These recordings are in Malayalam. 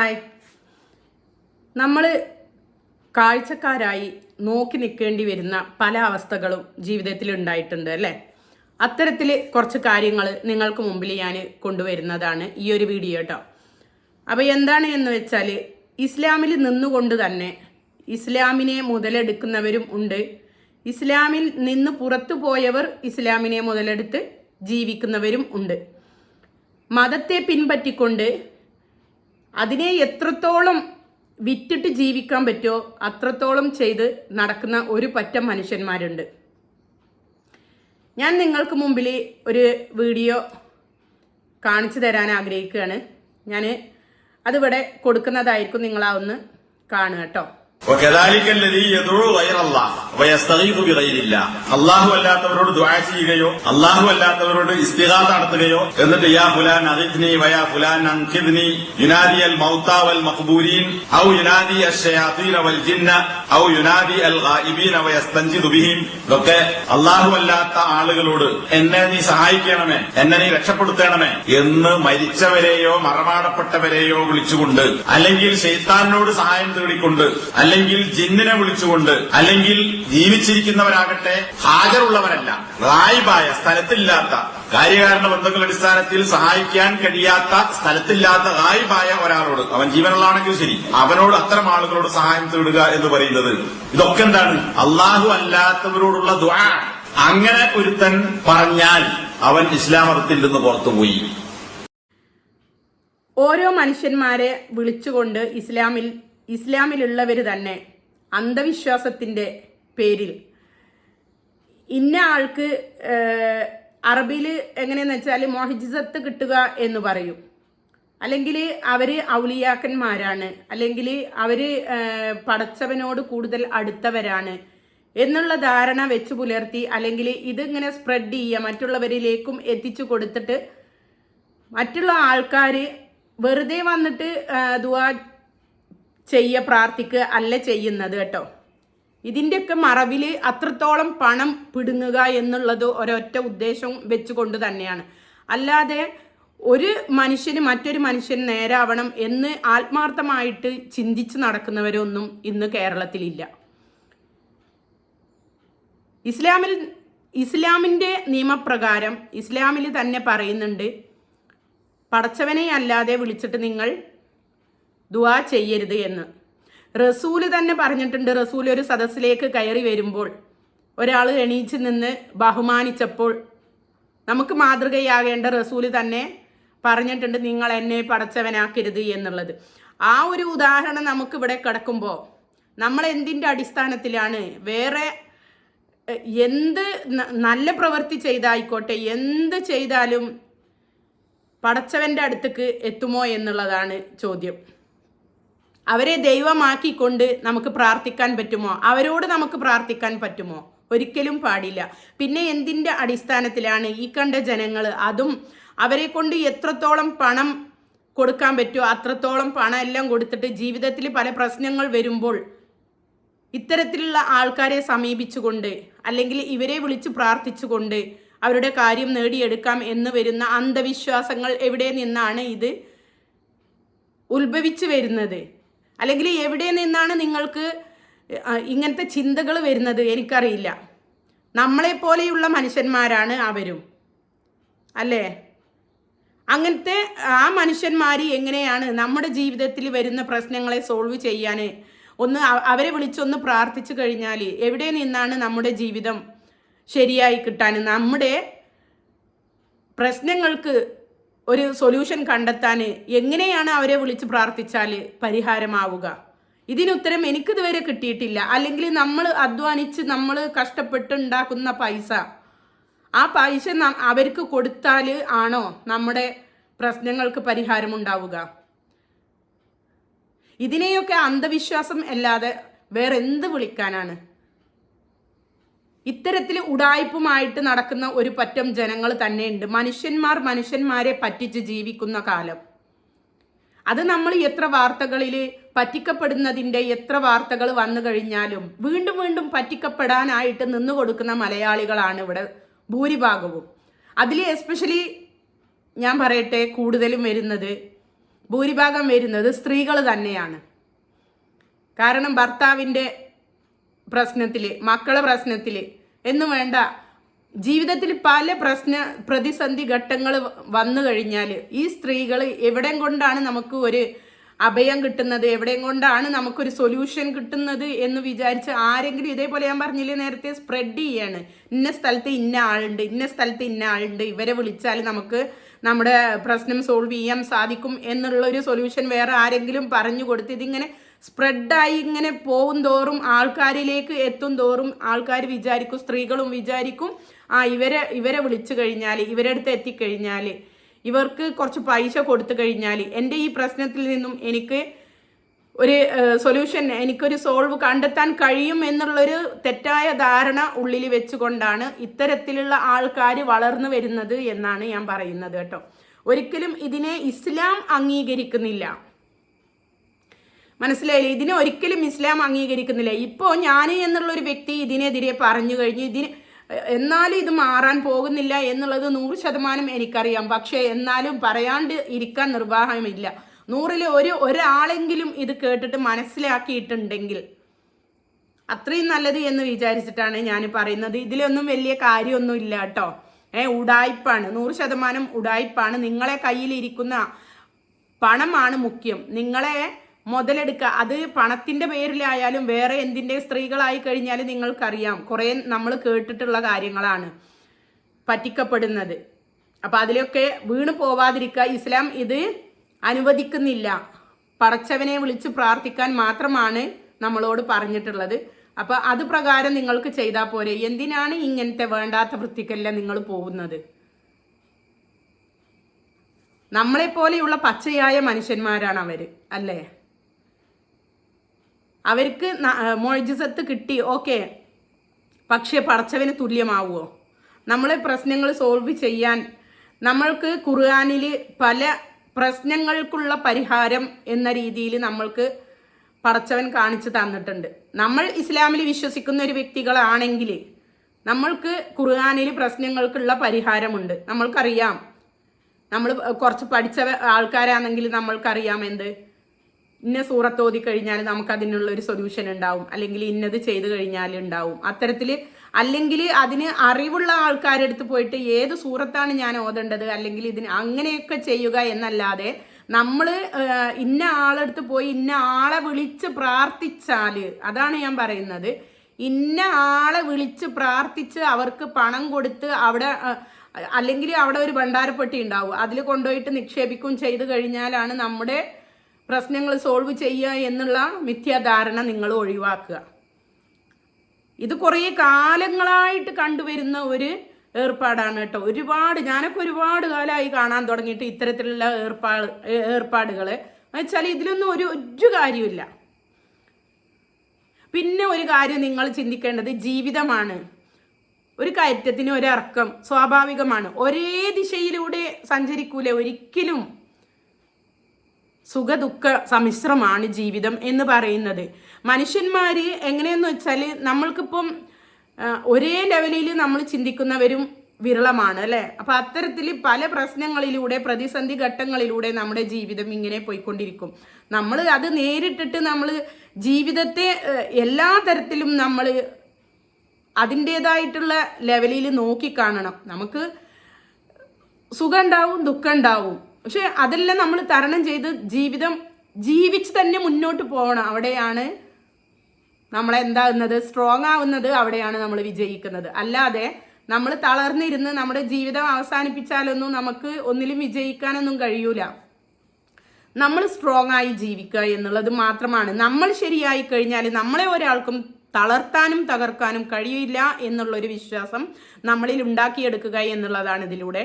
ഹായ്. നമ്മൾ കാഴ്ചക്കാരായി നോക്കി നിൽക്കേണ്ടി വരുന്ന പല അവസ്ഥകളും ജീവിതത്തിൽ ഉണ്ടായിട്ടുണ്ട് അല്ലേ? അത്തരത്തിൽ കുറച്ച് കാര്യങ്ങൾ നിങ്ങൾക്ക് മുമ്പിൽ ഞാൻ കൊണ്ടുവരുന്നതാണ് ഈ ഒരു വീഡിയോ കേട്ടോ അപ്പോൾ എന്താണ് എന്ന് വെച്ചാൽ ഇസ്ലാമിൽ നിന്നുകൊണ്ട് തന്നെ ഇസ്ലാമിനെ മുതലെടുക്കുന്നവരും ഉണ്ട്. ഇസ്ലാമിൽ നിന്ന് പുറത്തു പോയവർ ഇസ്ലാമിനെ മുതലെടുത്ത് ജീവിക്കുന്നവരും ഉണ്ട്. മതത്തെ പിൻപറ്റിക്കൊണ്ട് അതിനെ എത്രത്തോളം വിറ്റിട്ട് ജീവിക്കാൻ പറ്റുമോ അത്രത്തോളം ചെയ്ത് നടക്കുന്ന ഒരു പറ്റം മനുഷ്യന്മാരുണ്ട്. ഞാൻ നിങ്ങൾക്ക് മുമ്പിൽ ഒരു വീഡിയോ കാണിച്ചു തരാൻ ആഗ്രഹിക്കുകയാണ്. ഞാൻ അതിവിടെ കൊടുക്കുന്നതായിരിക്കും നിങ്ങളാ ഒന്ന് കാണുക കേട്ടോ. അള്ളാഹു അല്ലാത്തവരോട് ദ്വാ ചെയ്യുകയോ അള്ളാഹു അല്ലാത്തവരോട് ഇസ്തിഹാ നടത്തുകയോ എന്നിട്ട് യാ ഫുലാൻ അഹിദ്നി വയാ ഫുലാൻ അങ്കിദ്നി യുനാദി അൽ മൗത്ത വൽ മഖ്ബൂരീൻ ഔ യുനാദി അഷയാത്തീൻ വൽ ജിന്ന ഔ യുനാദി അൽ ഗായിബീൻ വയസ്തഞ്ചിദു ബിഹിം. ഇതൊക്കെ അള്ളാഹു അല്ലാത്ത ആളുകളോട് എന്നെ നീ സഹായിക്കണമേ എന്നെ നീ രക്ഷപ്പെടുത്തണമേ എന്ന് മരിച്ചവരെയോ മറമാടപ്പെട്ടവരെയോ വിളിച്ചുകൊണ്ട് അല്ലെങ്കിൽ ശൈത്താനോട് സഹായം തേടിക്കൊണ്ട് അല്ലെങ്കിൽ ജിന്നിനെ വിളിച്ചുകൊണ്ട് അല്ലെങ്കിൽ ജീവിച്ചിരിക്കുന്നവരാകട്ടെ ഹാജറുള്ളവരല്ല റായിബായ സ്ഥലത്തില്ലാത്ത കാര്യകാരണ ബന്ധങ്ങളുടെ അടിസ്ഥാനത്തിൽ സഹായിക്കാൻ കഴിയാത്ത സ്ഥലത്തില്ലാത്ത റായിബായ ഒരാളോട് അവൻ ജീവനുള്ളാണെങ്കിൽ ശരി അവനോട് അത്തരം ആളുകളോട് സഹായം തേടുക എന്ന് പറയുന്നത്. ഇതൊക്കെ എന്താണ്? അള്ളാഹു അല്ലാത്തവരോടുള്ള ദ്വാ അങ്ങനെ ഒരുത്തൻ പറഞ്ഞാൽ അവൻ ഇസ്ലാം മതത്തിൽ നിന്ന് പുറത്തുപോയി. ഓരോ മനുഷ്യന്മാരെ വിളിച്ചുകൊണ്ട് ഇസ്ലാമിൽ ഇസ്ലാമിലുള്ളവർ തന്നെ അന്ധവിശ്വാസത്തിന്റെ പേരിൽ. ഇന്ന ആൾക്ക് അറബിയിൽ എങ്ങനെയെന്ന് വെച്ചാൽ മോഹിജിസത്ത് കിട്ടുക എന്ന് പറയും. അല്ലെങ്കിൽ അവർ ഔലിയാക്കന്മാരാണ്. അല്ലെങ്കിൽ അവർ പടച്ചവനോട് കൂടുതൽ അടുത്തവരാണ് എന്നുള്ള ധാരണ വെച്ച് പുലർത്തി അല്ലെങ്കിൽ ഇതിങ്ങനെ സ്പ്രെഡ് ചെയ്യുക മറ്റുള്ളവരിലേക്കും എത്തിച്ചു കൊടുത്തിട്ട് മറ്റുള്ള ആൾക്കാർ വെറുതെ വന്നിട്ട് ദുവാ ചെയ്യ പ്രാർത്ഥിക്കുക അല്ല ചെയ്യുന്നത് കേട്ടോ. ഇതിന്റെയൊക്കെ മറവിൽ അത്രത്തോളം പണം പിടുങ്ങുക എന്നുള്ളത് ഒരൊറ്റ ഉദ്ദേശം വെച്ചുകൊണ്ട് തന്നെയാണ്. അല്ലാതെ ഒരു മനുഷ്യന് മറ്റൊരു മനുഷ്യൻ നേരാവണം എന്ന് ആത്മാർത്ഥമായിട്ട് ചിന്തിച്ച് നടക്കുന്നവരൊന്നും ഇന്ന് കേരളത്തിലില്ല. ഇസ്ലാമിൽ ഇസ്ലാമിന്റെ നിയമപ്രകാരം ഇസ്ലാമിൽ തന്നെ പറയുന്നുണ്ട് പടച്ചവനെ അല്ലാതെ വിളിച്ചിട്ട് നിങ്ങൾ ദുവാ ചെയ്യരുത് എന്ന്. റസൂൽ തന്നെ പറഞ്ഞിട്ടുണ്ട് റസൂൽ ഒരു സദസ്സിലേക്ക് കയറി വരുമ്പോൾ ഒരാൾ എണീച്ച് നിന്ന് ബഹുമാനിച്ചപ്പോൾ നമുക്ക് മാതൃകയാകേണ്ട റസൂൽ തന്നെ പറഞ്ഞിട്ടുണ്ട് നിങ്ങൾ എന്നെ പടച്ചവനാക്കരുത് എന്നുള്ളത്. ആ ഒരു ഉദാഹരണം നമുക്ക് ഇവിടെ കിടക്കുമ്പോൾ നമ്മൾ എന്തിന്റെ അടിസ്ഥാനത്തിലാണ്? വേറെ എന്ത് നല്ല പ്രവൃത്തി ചെയ്തായിക്കോട്ടെ എന്ത് ചെയ്താലും പടച്ചവന്റെ അടുത്തേക്ക് എത്തുമോ എന്നുള്ളതാണ് ചോദ്യം. അവരെ ദൈവമാക്കിക്കൊണ്ട് നമുക്ക് പ്രാർത്ഥിക്കാൻ പറ്റുമോ? അവരോട് നമുക്ക് പ്രാർത്ഥിക്കാൻ പറ്റുമോ? ഒരിക്കലും പാടില്ല. പിന്നെ എന്തിന്റെ അടിസ്ഥാനത്തിലാണ് ഈ കണ്ട ജനങ്ങൾ അതും അവരെ കൊണ്ട് എത്രത്തോളം പണം കൊടുക്കാൻ പറ്റുമോ അത്രത്തോളം പണം എല്ലാം കൊടുത്തിട്ട് ജീവിതത്തിൽ പല പ്രശ്നങ്ങൾ വരുമ്പോൾ ഇത്തരത്തിലുള്ള ആൾക്കാരെ സമീപിച്ചുകൊണ്ട് അല്ലെങ്കിൽ ഇവരെ വിളിച്ച് പ്രാർത്ഥിച്ചുകൊണ്ട് അവരുടെ കാര്യം നേടിയെടുക്കാം എന്ന് വരുന്ന അന്ധവിശ്വാസങ്ങൾ എവിടെ നിന്നാണ് ഇത് ഉത്ഭവിച്ചു വരുന്നത്? അല്ലെങ്കിൽ എവിടെ നിന്നാണ് നിങ്ങൾക്ക് ഇങ്ങനത്തെ ചിന്തകൾ വരുന്നത് എനിക്കറിയില്ല. നമ്മളെപ്പോലെയുള്ള മനുഷ്യന്മാരാണ് അവരും. അല്ലേ? അങ്ങനത്തെ ആ മനുഷ്യന്മാർ എങ്ങനെയാണ് നമ്മുടെ ജീവിതത്തിൽ വരുന്ന പ്രശ്നങ്ങളെ സോൾവ് ചെയ്യാൻ ഒന്ന് അവരെ വിളിച്ചൊന്ന് പ്രാർത്ഥിച്ചു കഴിഞ്ഞാൽ എവിടെ നിന്നാണ് നമ്മുടെ ജീവിതം ശരിയായി കിട്ടാൻ നമ്മുടെ പ്രശ്നങ്ങൾക്ക് ഒരു സൊല്യൂഷൻ കണ്ടെത്താൻ എങ്ങനെയാണ് അവരെ വിളിച്ച് പ്രാർത്ഥിച്ചാൽ പരിഹാരമാവുക? ഇതിനുത്തരം എനിക്കിതുവരെ കിട്ടിയിട്ടില്ല. അല്ലെങ്കിൽ നമ്മൾ അധ്വാനിച്ച് നമ്മൾ കഷ്ടപ്പെട്ടുണ്ടാക്കുന്ന പൈസ ആ പൈസ അവർക്ക് കൊടുത്താൽ ആണോ നമ്മുടെ പ്രശ്നങ്ങൾക്ക് പരിഹാരം ഉണ്ടാവുക ഇതിനെയൊക്കെ അന്ധവിശ്വാസം അല്ലാതെ വേറെ എന്ത് വിളിക്കാനാണ്? ഇത്തരത്തിൽ ഉടായ്പുമായിട്ട് നടക്കുന്ന ഒരു പറ്റം ജനങ്ങൾ തന്നെയുണ്ട്. മനുഷ്യന്മാർ മനുഷ്യന്മാരെ പറ്റിച്ച് ജീവിക്കുന്ന കാലം. അത് നമ്മൾ എത്ര വാർത്തകളിൽ പറ്റിക്കപ്പെടുന്നതിന്റെ എത്ര വാർത്തകൾ വന്നു കഴിഞ്ഞാലും വീണ്ടും വീണ്ടും പറ്റിക്കപ്പെടാനായിട്ട് നിന്നു കൊടുക്കുന്ന മലയാളികളാണ് ഇവിടെ ഭൂരിഭാഗവും. അതിൽ എസ്പെഷ്യലി ഞാൻ പറയട്ടെ കൂടുതലും വരുന്നത് ഭൂരിഭാഗം വരുന്നത് സ്ത്രീകൾ തന്നെയാണ്. കാരണം ഭർത്താവിന്റെ പ്രശ്നത്തിൽ മക്കളെ പ്രശ്നത്തിൽ എന്ന് വേണ്ട. ജീവിതത്തിൽ പല പ്രശ്ന പ്രതിസന്ധി ഘട്ടങ്ങൾ വന്നു കഴിഞ്ഞാൽ ഈ സ്ത്രീകൾ എവിടെ കൊണ്ടാണ് നമുക്ക് ഒരു അഭയം കിട്ടുന്നത്? എവിടെ കൊണ്ടാണ് നമുക്കൊരു സൊല്യൂഷൻ കിട്ടുന്നത് എന്ന് വിചാരിച്ച് ആരെങ്കിലും ഇതേപോലെ ഞാൻ പറഞ്ഞില്ലേ നേരത്തെ സ്പ്രെഡ് ചെയ്യാണ്. ഇന്ന സ്ഥലത്ത് ഇന്ന ആളുണ്ട് ഇന്ന സ്ഥലത്ത് ഇന്ന ആളുണ്ട് ഇവരെ വിളിച്ചാൽ നമുക്ക് നമ്മുടെ പ്രശ്നം സോൾവ് ചെയ്യാൻ സാധിക്കും എന്നുള്ളൊരു സൊല്യൂഷൻ വേറെ ആരെങ്കിലും പറഞ്ഞു കൊടുത്ത് ഇതിങ്ങനെ സ്പ്രെഡായി ഇങ്ങനെ പോകും തോറും ആൾക്കാരിലേക്ക് എത്തും തോറും ആൾക്കാർ വിചാരിക്കും സ്ത്രീകളും വിചാരിക്കും ആ ഇവരെ ഇവരെ വിളിച്ചു കഴിഞ്ഞാൽ ഇവരെ അടുത്ത് എത്തിക്കഴിഞ്ഞാൽ ഇവർക്ക് കുറച്ച് പൈസ കൊടുത്തു കഴിഞ്ഞാൽ എന്റെ ഈ പ്രശ്നത്തിൽ നിന്നും എനിക്ക് ഒരു സൊല്യൂഷൻ എനിക്കൊരു സോൾവ് കണ്ടെത്താൻ കഴിയും എന്നുള്ളൊരു തെറ്റായ ധാരണ ഉള്ളിൽ വെച്ചുകൊണ്ടാണ് ഇത്തരത്തിലുള്ള ആൾക്കാർ വളർന്നു വരുന്നത് എന്നാണ് ഞാൻ പറയുന്നത് കേട്ടോ. ഒരിക്കലും ഇതിനെ ഇസ്ലാം അംഗീകരിക്കുന്നില്ല. മനസ്സിലായില്ലേ? ഇതിനെ ഒരിക്കലും ഇസ്ലാം അംഗീകരിക്കുന്നില്ല. ഇപ്പോൾ ഞാൻ എന്നുള്ള ഒരു വ്യക്തി ഇതിനെതിരെ പറഞ്ഞു കഴിഞ്ഞു ഇതിന് എന്നാലും ഇത് മാറാൻ പോകുന്നില്ല എന്നുള്ളത് നൂറ് ശതമാനം എനിക്കറിയാം. പക്ഷേ എന്നാലും പറയാണ്ട് ഇരിക്കാൻ നിർവാഹമില്ല. നൂറിൽ ഒരു ഒരാളെങ്കിലും ഇത് കേട്ടിട്ട് മനസ്സിലാക്കിയിട്ടുണ്ടെങ്കിൽ അത്രയും നല്ലത് എന്ന് വിചാരിച്ചിട്ടാണ് ഞാൻ പറയുന്നത്. ഇതിലൊന്നും വലിയ കാര്യമൊന്നും ഇല്ല കേട്ടോ. ഏ ഉടായ്പാണ്. നൂറ് ശതമാനം ഉടായ്പാണ്. നിങ്ങളെ കയ്യിലിരിക്കുന്ന പണമാണ് മുഖ്യം. നിങ്ങളെ മുതലെടുക്കുക അത് പണത്തിന്റെ പേരിലായാലും വേറെ എന്തിന്റെ സ്ത്രീകളായി കഴിഞ്ഞാൽ നിങ്ങൾക്കറിയാം. കുറേ നമ്മൾ കേട്ടിട്ടുള്ള കാര്യങ്ങളാണ് പറ്റിക്കപ്പെടുന്നത്. അപ്പൊ അതിലൊക്കെ വീണ് പോവാതിരിക്കുക ഇസ്ലാം ഇത് അനുവദിക്കുന്നില്ല. പറച്ചവനെ വിളിച്ച് പ്രാർത്ഥിക്കാൻ മാത്രമാണ് നമ്മളോട് പറഞ്ഞിട്ടുള്ളത്. അപ്പൊ അത് പ്രകാരം നിങ്ങൾക്ക് ചെയ്താൽ പോരെ. എന്തിനാണ് ഇങ്ങനത്തെ വേണ്ടാത്ത വൃത്തിക്കല്ല നിങ്ങൾ പോകുന്നത്? നമ്മളെപ്പോലെയുള്ള പച്ചയായ മനുഷ്യന്മാരാണ് അവർ. അല്ലേ? അവർക്ക് മൊഴിജിസത്ത് കിട്ടി ഓക്കെ. പക്ഷേ പടച്ചവന് തുല്യമാവുമോ നമ്മളെ പ്രശ്നങ്ങൾ സോൾവ് ചെയ്യാൻ നമ്മൾക്ക് ഖുർആാനിൽ പല പ്രശ്നങ്ങൾക്കുള്ള പരിഹാരം എന്ന രീതിയിൽ നമ്മൾക്ക് പടച്ചവൻ കാണിച്ചു തന്നിട്ടുണ്ട്. നമ്മൾ ഇസ്ലാമിൽ വിശ്വസിക്കുന്ന ഒരു വ്യക്തികളാണെങ്കിൽ നമ്മൾക്ക് ഖുർആാനിൽ പ്രശ്നങ്ങൾക്കുള്ള പരിഹാരമുണ്ട്. നമ്മൾക്കറിയാം. നമ്മൾ കുറച്ച് പഠിച്ച ആൾക്കാരാണെങ്കിൽ നമ്മൾക്കറിയാം എന്ത്? ഇന്ന സൂറത്ത് ഓതി കഴിഞ്ഞാൽ നമുക്ക് അതിനുള്ള ഒരു സൊല്യൂഷൻ ഉണ്ടാവും. അല്ലെങ്കിൽ ഇന്നത് ചെയ്തു കഴിഞ്ഞാൽ ഉണ്ടാവും. അത്തരത്തിൽ അല്ലെങ്കിൽ അതിന് അറിവുള്ള ആൾക്കാരുടെ അടുത്ത് പോയിട്ട് ഏത് സൂറത്താണ് ഞാൻ ഓതേണ്ടത് അല്ലെങ്കിൽ ഇതിന് അങ്ങനെയൊക്കെ ചെയ്യുക എന്നല്ലാതെ നമ്മൾ ഇന്ന ആളെടുത്ത് പോയി ഇന്ന ആളെ വിളിച്ച് പ്രാർത്ഥിച്ചാൽ അതാണ് ഞാൻ പറയുന്നത്. ഇന്ന ആളെ വിളിച്ച് പ്രാർത്ഥിച്ച് അവർക്ക് പണം കൊടുത്ത് അവിടെ അല്ലെങ്കിൽ അവിടെ ഒരു ഭണ്ഡാരപ്പെട്ടി ഉണ്ടാവും. അതിൽ കൊണ്ടുപോയിട്ട് നിക്ഷേപിക്കും ചെയ്തു കഴിഞ്ഞാലാണ് നമ്മുടെ പ്രശ്നങ്ങൾ സോൾവ് ചെയ്യുക എന്നുള്ള മിഥ്യാധാരണ നിങ്ങൾ ഒഴിവാക്കുക. ഇത് കുറേ കാലങ്ങളായിട്ട് കണ്ടുവരുന്ന ഒരു ഏർപ്പാടാണ് കേട്ടോ. ഒരുപാട് ഞാനൊക്കെ ഒരുപാട് കാലമായി കാണാൻ തുടങ്ങിയിട്ട് ഇത്തരത്തിലുള്ള ഏർപ്പാട് ഏർപ്പാടുകൾ വെച്ചാൽ ഇതിലൊന്നും ഒരു ഒരു കാര്യമില്ല പിന്നെ ഒരു കാര്യം നിങ്ങൾ ചിന്തിക്കേണ്ടത് ജീവിതമാണ്. ഒരു കയറ്റത്തിന് ഒരർക്കം സ്വാഭാവികമാണ്. ഒരേ ദിശയിലൂടെ സഞ്ചരിക്കൂലേ ഒരിക്കലും സുഖദുഃഖ സമ്മിശ്രമാണ് ജീവിതം എന്ന് പറയുന്നത്. മനുഷ്യന്മാർ എങ്ങനെയെന്ന് വെച്ചാൽ നമ്മൾക്കിപ്പം ഒരേ ലെവലിൽ നമ്മൾ ചിന്തിക്കുന്നവരും വിരളമാണ് അല്ലേ? അപ്പം അത്തരത്തിൽ പല പ്രശ്നങ്ങളിലൂടെ പ്രതിസന്ധി ഘട്ടങ്ങളിലൂടെ നമ്മുടെ ജീവിതം ഇങ്ങനെ പോയിക്കൊണ്ടിരിക്കും. നമ്മൾ അത് നേരിട്ടിട്ട് നമ്മൾ ജീവിതത്തെ എല്ലാ തരത്തിലും നമ്മൾ അതിന്റേതായിട്ടുള്ള ലെവലിൽ നോക്കിക്കാണണം നമുക്ക് സുഖം ഉണ്ടാവും ദുഃഖം ഉണ്ടാവും. പക്ഷെ അതെല്ലാം നമ്മൾ തരണം ചെയ്ത് ജീവിതം ജീവിച്ച് തന്നെ മുന്നോട്ട് പോകണം. അവിടെയാണ് നമ്മളെന്താകുന്നത് സ്ട്രോങ് ആവുന്നത് അവിടെയാണ് നമ്മൾ വിജയിക്കുന്നത്. അല്ലാതെ നമ്മൾ തളർന്നിരുന്ന് നമ്മുടെ ജീവിതം അവസാനിപ്പിച്ചാലൊന്നും നമുക്ക് ഒന്നിലും വിജയിക്കാനൊന്നും കഴിയൂല. നമ്മൾ സ്ട്രോങ് ആയി ജീവിക്കുക എന്നുള്ളത് മാത്രമാണ്. നമ്മൾ ശരിയായി കഴിഞ്ഞാൽ നമ്മളെ ഒരാൾക്കും തളർത്താനും തകർക്കാനും കഴിയില്ല എന്നുള്ളൊരു വിശ്വാസം നമ്മളിൽ ഉണ്ടാക്കിയെടുക്കുക എന്നുള്ളതാണ് ഇതിലൂടെ.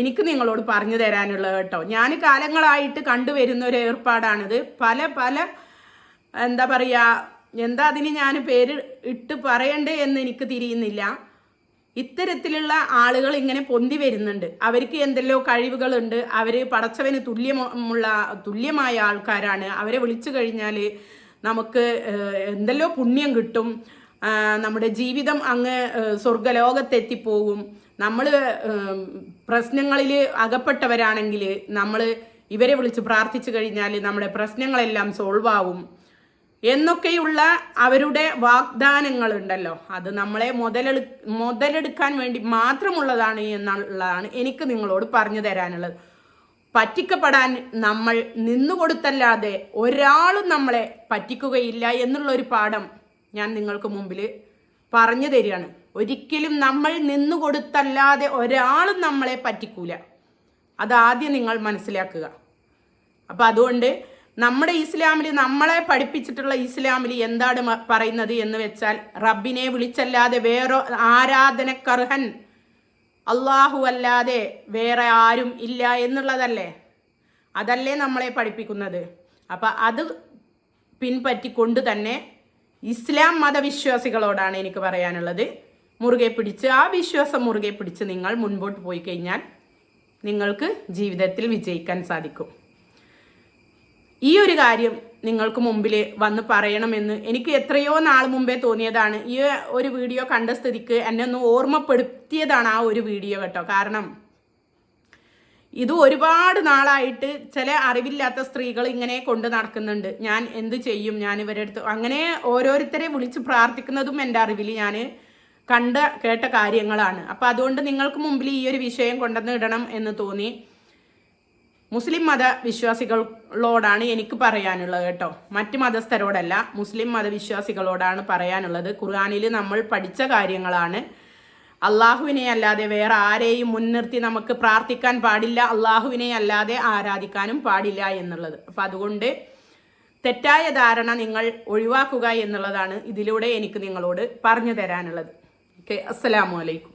എനിക്ക് നിങ്ങളോട് പറഞ്ഞു തരാനുള്ളത് കേട്ടോ. ഞാൻ കാലങ്ങളായിട്ട് കണ്ടുവരുന്ന ഒരു ഏർപ്പാടാണിത്. പല പല എന്താ പറയുക എന്താ അതിന് ഞാൻ പേര് ഇട്ട് പറയണ്ടേ എന്ന് എനിക്ക് തിരിയുന്നില്ല. ഇത്തരത്തിലുള്ള ആളുകൾ ഇങ്ങനെ പൊന്തി വരുന്നുണ്ട്. അവർക്ക് എന്തെല്ലോ കഴിവുകളുണ്ട്. അവർ പടച്ചവന് തുല്യമുള്ള തുല്യമായ ആൾക്കാരാണ്. അവരെ വിളിച്ചു കഴിഞ്ഞാൽ നമുക്ക് എന്തെല്ലോ പുണ്യം കിട്ടും. നമ്മുടെ ജീവിതം അങ്ങ് സ്വർഗലോകത്തെത്തിപ്പോകും നമ്മൾ പ്രശ്നങ്ങളിൽ അകപ്പെട്ടവരാണെങ്കിൽ നമ്മൾ ഇവരെ വിളിച്ച് പ്രാർത്ഥിച്ചു കഴിഞ്ഞാൽ നമ്മുടെ പ്രശ്നങ്ങളെല്ലാം സോൾവ് ആവും എന്നൊക്കെയുള്ള അവരുടെ വാഗ്ദാനങ്ങളുണ്ടല്ലോ. അത് നമ്മളെ മുതലെടു മുതലെടുക്കാൻ വേണ്ടി മാത്രമുള്ളതാണ് എന്നുള്ളതാണ് എനിക്ക് നിങ്ങളോട് പറഞ്ഞു തരാനുള്ളത്. പറ്റിക്കപ്പെടാൻ നമ്മൾ നിന്നു നിന്നുകൊടുത്തല്ലാതെ ഒരാളും നമ്മളെ പറ്റിക്കുകയില്ല എന്നുള്ളൊരു പാഠം ഞാൻ നിങ്ങൾക്ക് മുമ്പിൽ പറഞ്ഞു തരികയാണ്. ഒരിക്കലും നമ്മൾ നിന്നു നിന്നുകൊടുത്തല്ലാതെ ഒരാളും നമ്മളെ പറ്റിക്കൂല. അതാദ്യം നിങ്ങൾ മനസ്സിലാക്കുക. അപ്പം അതുകൊണ്ട് നമ്മുടെ ഇസ്ലാമിൽ നമ്മളെ പഠിപ്പിച്ചിട്ടുള്ള ഇസ്ലാമിൽ എന്താണ് പറയുന്നത് എന്ന് വെച്ചാൽ റബ്ബിനെ വിളിച്ചല്ലാതെ വേറെ ആരാധനക്കർഹൻ അള്ളാഹു അല്ലാതെ വേറെ ആരും ഇല്ല എന്നുള്ളതല്ലേ? അതല്ലേ നമ്മളെ പഠിപ്പിക്കുന്നത്. അപ്പം അത് പിൻപറ്റിക്കൊണ്ട് തന്നെ ഇസ്ലാം മതവിശ്വാസികളോടാണ് എനിക്ക് പറയാനുള്ളത്. മുറുകെ പിടിച്ച് ആ വിശ്വാസം മുറുകെ പിടിച്ച് നിങ്ങൾ മുൻപോട്ട് പോയി കഴിഞ്ഞാൽ നിങ്ങൾക്ക് ജീവിതത്തിൽ വിജയിക്കാൻ സാധിക്കും. ഈ ഒരു കാര്യം നിങ്ങൾക്ക് മുമ്പിൽ വന്ന് പറയണമെന്ന് എനിക്ക് എത്രയോ നാൾ മുമ്പേ തോന്നിയതാണ്. ഈ ഒരു വീഡിയോ കണ്ട സ്ഥിതിക്ക് എന്നെ ഒന്ന് ഓർമ്മപ്പെടുത്തിയതാണ് ആ ഒരു വീഡിയോ കേട്ടോ. കാരണം ഇത് ഒരുപാട് നാളായിട്ട് ചില അറിവില്ലാത്ത സ്ത്രീകൾ ഇങ്ങനെ കൊണ്ട് നടക്കുന്നുണ്ട്. ഞാൻ എന്ത് ചെയ്യും? ഞാൻ ഇവരെ അടുത്ത് അങ്ങനെ ഓരോരുത്തരെ വിളിച്ച് പ്രാർത്ഥിക്കുന്നതും എന്റെ അറിവിൽ ഞാൻ കണ്ട കേട്ട കാര്യങ്ങളാണ്. അപ്പം അതുകൊണ്ട് നിങ്ങൾക്ക് മുമ്പിൽ ഈ ഒരു വിഷയം കൊണ്ടുവന്ന് ഇടണം എന്ന് തോന്നി. മുസ്ലിം മത വിശ്വാസികളോടാണ് എനിക്ക് പറയാനുള്ളത് കേട്ടോ. മറ്റ് മതസ്ഥരോടല്ല മുസ്ലിം മതവിശ്വാസികളോടാണ് പറയാനുള്ളത്. ഖുർആാനിൽ നമ്മൾ പഠിച്ച കാര്യങ്ങളാണ്. അള്ളാഹുവിനെ അല്ലാതെ വേറെ ആരെയും മുൻനിർത്തി നമുക്ക് പ്രാർത്ഥിക്കാൻ പാടില്ല അള്ളാഹുവിനെ അല്ലാതെ ആരാധിക്കാനും പാടില്ല എന്നുള്ളത്. അപ്പം അതുകൊണ്ട് തെറ്റായ ധാരണ നിങ്ങൾ ഒഴിവാക്കുക എന്നുള്ളതാണ് ഇതിലൂടെ എനിക്ക് നിങ്ങളോട് പറഞ്ഞു തരാനുള്ളത്. ഓക്കെ അസ്സലാമു അലൈക്കും